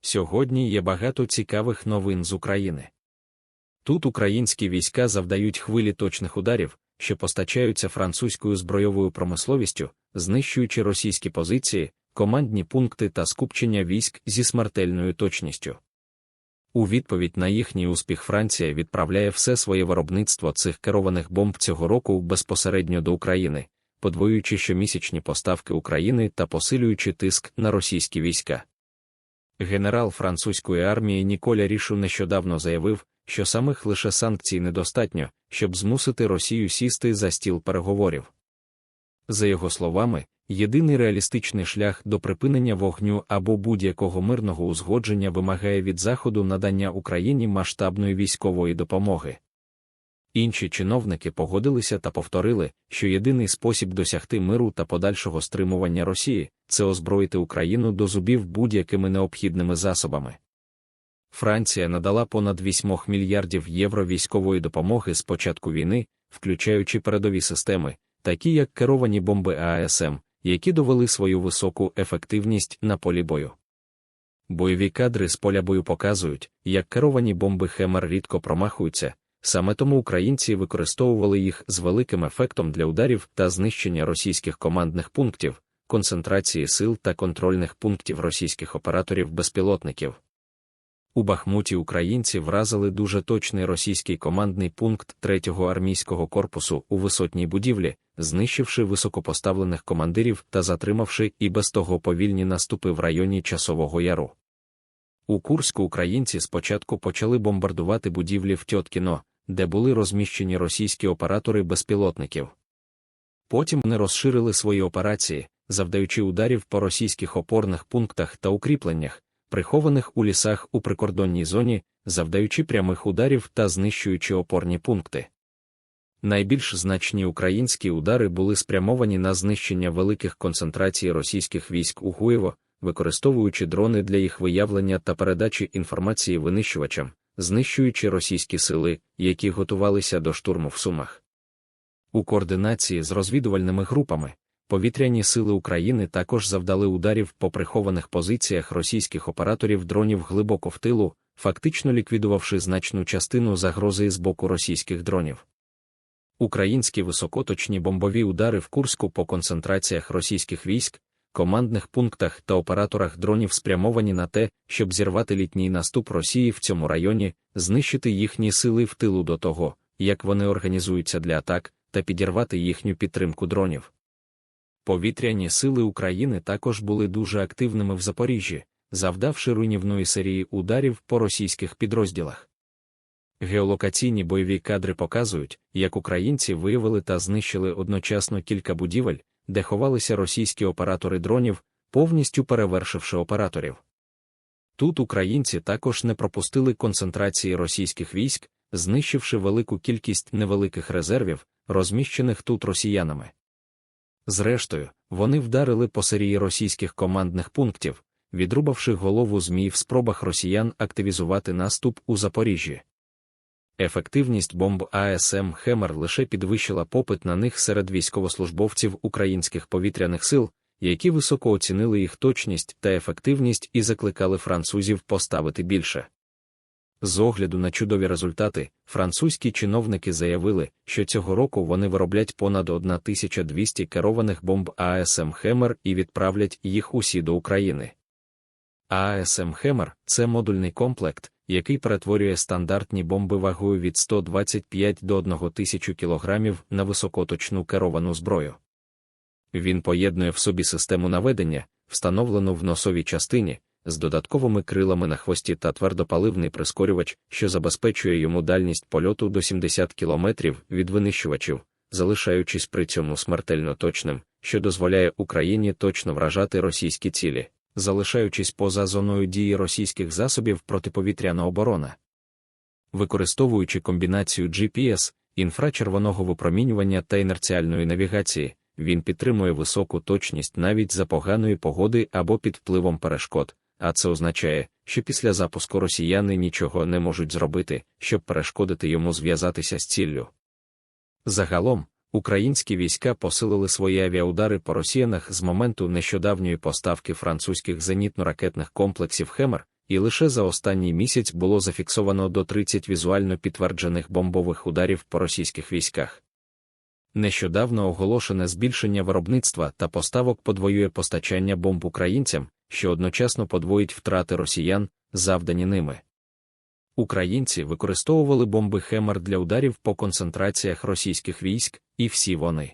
Сьогодні є багато цікавих новин з України. Тут українські війська завдають хвилі точних ударів, що постачаються французькою збройовою промисловістю, знищуючи російські позиції, командні пункти та скупчення військ зі смертельною точністю. У відповідь на їхній успіх Франція відправляє все своє виробництво цих керованих бомб цього року безпосередньо до України, подвоюючи щомісячні поставки України та посилюючи тиск на російські війська. Генерал французької армії Ніколя Рішу нещодавно заявив, що самих лише санкцій недостатньо, щоб змусити Росію сісти за стіл переговорів. За його словами, єдиний реалістичний шлях до припинення вогню або будь-якого мирного узгодження вимагає від Заходу надання Україні масштабної військової допомоги. Інші чиновники погодилися та повторили, що єдиний спосіб досягти миру та подальшого стримування Росії це озброїти Україну до зубів будь-якими необхідними засобами. Франція надала понад 8 мільярдів євро військової допомоги з початку війни, включаючи передові системи, такі як керовані бомби АСМ, які довели свою високу ефективність на полі бою. Бойові кадри з поля бою показують, як керовані бомби Хемер рідко промахуються, саме тому українці використовували їх з великим ефектом для ударів та знищення російських командних пунктів, концентрації сил та контрольних пунктів російських операторів безпілотників. У Бахмуті українці вразили дуже точний російський командний пункт 3-го армійського корпусу у висотній будівлі, знищивши високопоставлених командирів та затримавши і без того повільні наступи в районі Часового Яру. У Курську українці спочатку почали бомбардувати будівлі в Тьоткіно, де були розміщені російські оператори безпілотників. Потім вони розширили свої операції, завдаючи ударів по російських опорних пунктах та укріпленнях, прихованих у лісах у прикордонній зоні, завдаючи прямих ударів та знищуючи опорні пункти. Найбільш значні українські удари були спрямовані на знищення великих концентрацій російських військ у Гуєво, використовуючи дрони для їх виявлення та передачі інформації винищувачам, знищуючи російські сили, які готувалися до штурму в Сумах. У координації з розвідувальними групами, Повітряні сили України також завдали ударів по прихованих позиціях російських операторів дронів глибоко в тилу, фактично ліквідувавши значну частину загрози з боку російських дронів. Українські високоточні бомбові удари в Курську по концентраціях російських військ, командних пунктах та операторах дронів спрямовані на те, щоб зірвати літній наступ Росії в цьому районі, знищити їхні сили в тилу до того, як вони організуються для атак, та підірвати їхню підтримку дронів. Повітряні сили України також були дуже активними в Запоріжжі, завдавши руйнівної серії ударів по російських підрозділах. Геолокаційні бойові кадри показують, як українці виявили та знищили одночасно кілька будівель, де ховалися російські оператори дронів, повністю перевершивши операторів. Тут українці також не пропустили концентрації російських військ, знищивши велику кількість невеликих резервів, розміщених тут росіянами. Зрештою, вони вдарили по серії російських командних пунктів, відрубавши голову змій в спробах росіян активізувати наступ у Запоріжжі. Ефективність бомб АСМ Хемер лише підвищила попит на них серед військовослужбовців українських повітряних сил, які високо оцінили їх точність та ефективність і закликали французів поставити більше. З огляду на чудові результати, французькі чиновники заявили, що цього року вони вироблять понад 1200 керованих бомб АСМ Хемер і відправлять їх усі до України. АСМ Хемер це модульний комплект, який перетворює стандартні бомби вагою від 125 до 1000 кг на високоточну керовану зброю. Він поєднує в собі систему наведення, встановлену в носовій частині з додатковими крилами на хвості та твердопаливний прискорювач, що забезпечує йому дальність польоту до 70 км від винищувачів, залишаючись при цьому смертельно точним, що дозволяє Україні точно вражати російські цілі, залишаючись поза зоною дії російських засобів протиповітряна оборона. Використовуючи комбінацію GPS, інфрачервоного випромінювання та інерціальної навігації, він підтримує високу точність навіть за поганої погоди або під впливом перешкод, а це означає, що після запуску росіяни нічого не можуть зробити, щоб перешкодити йому зв'язатися з ціллю. Загалом, українські війська посилили свої авіаудари по росіянах з моменту нещодавньої поставки французьких зенітно-ракетних комплексів Хемер, і лише за останній місяць було зафіксовано до 30 візуально підтверджених бомбових ударів по російських військах. Нещодавно оголошене збільшення виробництва та поставок подвоює постачання бомб українцям, що одночасно подвоїть втрати росіян, завдані ними. Українці використовували бомби Хемер для ударів по концентраціях російських військ, і всі вони